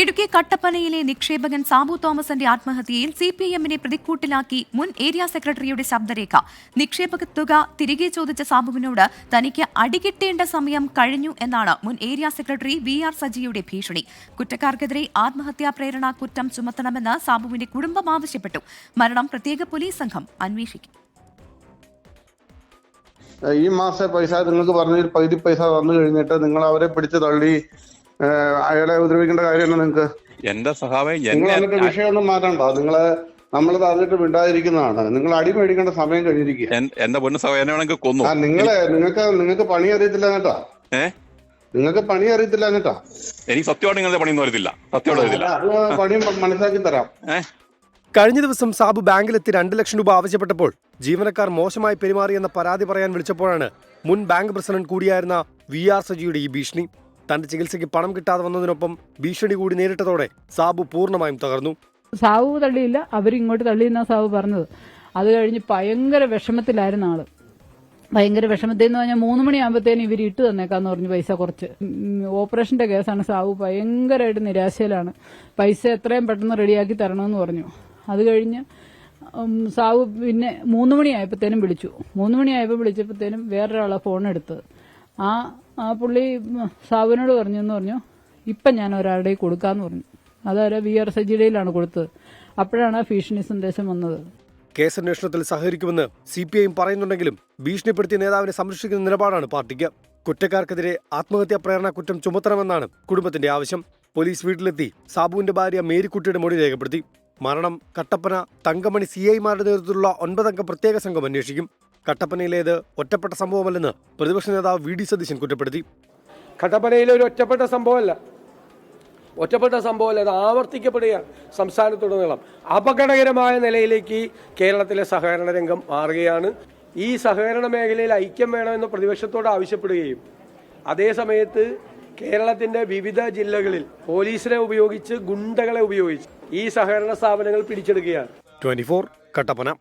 ഇടുക്കി കട്ടപ്പനയിലെ നിക്ഷേപകൻ സാബു തോമസിന്റെ ആത്മഹത്യയിൽ C P എമ്മിനെ പ്രതിക്കൂട്ടിലാക്കി മുൻ ഏരിയ സെക്രട്ടറിയുടെ ശബ്ദരേഖ. നിക്ഷേപക തുക തിരികെ ചോദിച്ച സാബുവിനോട് തനിക്ക് അടികിട്ടേണ്ട സമയം കഴിഞ്ഞു എന്നാണ് മുൻ ഏരിയ സെക്രട്ടറി വി ആർ സജിയുടെ ഭീഷണി. കുറ്റക്കാർക്കെതിരെ ആത്മഹത്യാ പ്രേരണ കുറ്റം ചുമത്തണമെന്ന് സാബുവിന്റെ കുടുംബം ആവശ്യപ്പെട്ടു. മരണം പ്രത്യേക പോലീസ് സംഘം അന്വേഷിക്കും. ഈ മാസത്തെ പൈസ നിങ്ങൾക്ക് പറഞ്ഞ പകുതി പൈസ വന്നു കഴിഞ്ഞിട്ട് നിങ്ങൾ അവരെ പിടിച്ചു തള്ളി. അയാളെ ഉപദ്രവിക്കേണ്ട കാര്യമല്ല നിങ്ങൾക്ക് എന്റെ സഹായം നിങ്ങൾ എന്നെ എന്നിട്ട് വിഷയമൊന്നും മാറ്റണ്ട. നിങ്ങൾ നമ്മളത് അതിട്ട് വിടാതിരിക്കുന്നതാണ് നിങ്ങൾ അടി മേടിക്കേണ്ട സമയം കഴിഞ്ഞിരിക്കുക എന്റെ പൊന്നു സഹായം വേണമെങ്കിൽ കൊന്നു. നിങ്ങളെ നിങ്ങൾക്ക് നിങ്ങൾക്ക് പണി അറിയത്തില്ല കേട്ടാ നിങ്ങൾക്ക് പണി അറിയത്തില്ല കേട്ടാ എനിക്ക് സത്യമായിട്ട് നിങ്ങളുടെ പണിയൊന്നും അറിയത്തില്ല. സത്യമായിട്ട് അറിയത്തില്ല. അത് പണി മനസ്സിലാക്കി തരാം. കഴിഞ്ഞ ദിവസം സാബു ബാങ്കിലെത്തി രണ്ട് ലക്ഷം രൂപ ആവശ്യപ്പെട്ടപ്പോൾ ജീവനക്കാർ മോശമായി പെരുമാറിയെന്ന പരാതി പറയാൻ വിളിച്ചപ്പോഴാണ് മുൻ ബാങ്ക് പ്രസിഡന്റ് കൂടിയായിരുന്ന വി ആർ സജിയുടെ ഈ ഭീഷണി. തന്റെ ചികിത്സയ്ക്ക് പണം കിട്ടാതെ വന്നതിനൊപ്പം ഭീഷണി കൂടി നേരിട്ടതോടെ സാബു പൂർണമായും തകർന്നു. സാബു തള്ളിയില്ല അവരിങ്ങോട്ട് തള്ളിയെന്നാ സാബു പറഞ്ഞത്. അത് കഴിഞ്ഞ് ഭയങ്കര വിഷമത്തിലായിരുന്നു ആൾ. ഭയങ്കര വിഷമത്തിൽ എന്ന് പറഞ്ഞാൽ മൂന്ന് മണിയാകുമ്പോഴത്തേനും ഇവർ ഇട്ട് തന്നേക്കാന്ന് പറഞ്ഞു പൈസ കുറച്ച്. ഓപ്പറേഷന്റെ കേസാണ് സാവു ഭയങ്കരമായിട്ട് നിരാശയിലാണ്. പൈസ എത്രയും പെട്ടെന്ന് റെഡിയാക്കി തരണമെന്ന് പറഞ്ഞു. അത് കഴിഞ്ഞ് സാബു പിന്നെ മൂന്ന് മണിയായപ്പോഴത്തേനും വിളിച്ചു. മൂന്ന് മണിയായപ്പോൾ വിളിച്ചപ്പോഴത്തേനും വേറൊരാളെ ഫോൺ എടുത്തത്. ആ ആ പുള്ളി ഉം, സാവുവിനോട് പറഞ്ഞു എന്ന് പറഞ്ഞു ഇപ്പം ഞാൻ ഒരാളുടെ കൊടുക്കാന്ന് പറഞ്ഞു. അതായത് വി ആർ സജിഡയിലാണ് കൊടുത്തത്. അപ്പോഴാണ് ഭീഷണി സന്ദേശം വന്നത്. കേസ് അന്വേഷണത്തിൽ സഹകരിക്കുമെന്ന് സി പി ഐയും പറയുന്നുണ്ടെങ്കിലും ഭീഷണിപ്പെടുത്തിയ നേതാവിനെ സംരക്ഷിക്കുന്ന നിലപാടാണ് പാർട്ടിക്ക്. കുറ്റക്കാർക്കെതിരെ ആത്മഹത്യാ പ്രേരണ കുറ്റം ചുമത്തണമെന്നാണ് കുടുംബത്തിന്റെ ആവശ്യം. പോലീസ് വീട്ടിലെത്തി സാബുവിന്റെ ഭാര്യ മേരിക്കുട്ടിയുടെ മൊഴി രേഖപ്പെടുത്തി. മരണം കട്ടപ്പന തങ്കമണി സി ഐമാരുടെ നേതൃത്വത്തിലുള്ള ഒൻപതംഗ പ്രത്യേക സംഘം അന്വേഷിക്കും. കട്ടപ്പനയിലേത് ഒറ്റപ്പെട്ട സംഭവമല്ലെന്ന് പ്രതിപക്ഷ നേതാവ് വി ഡി സതീശൻ കുറ്റപ്പെടുത്തി. കട്ടപ്പനയിലെ ഒരു ഒറ്റപ്പെട്ട സംഭവമല്ല. ഒറ്റപ്പെട്ട സംഭവമല്ല അത് ആവർത്തിക്കപ്പെടുകയാണ് സംസ്ഥാനത്തുടനീളം. അപകടകരമായ നിലയിലേക്ക് കേരളത്തിലെ സഹകരണ രംഗം മാറുകയാണ്. ഈ സഹകരണ മേഖലയിൽ ഐക്യം വേണമെന്ന് പ്രതിപക്ഷത്തോട് ആവശ്യപ്പെടുകയും അതേസമയത്ത് കേരളത്തിന്റെ വിവിധ ജില്ലകളിൽ പോലീസിനെ ഉപയോഗിച്ച് ഗുണ്ടകളെ ഉപയോഗിച്ച് ഈ സഹകരണ സ്ഥാപനങ്ങൾ പിടിച്ചെടുക്കുകയാണ്. ട്വന്റി കട്ടപ്പന.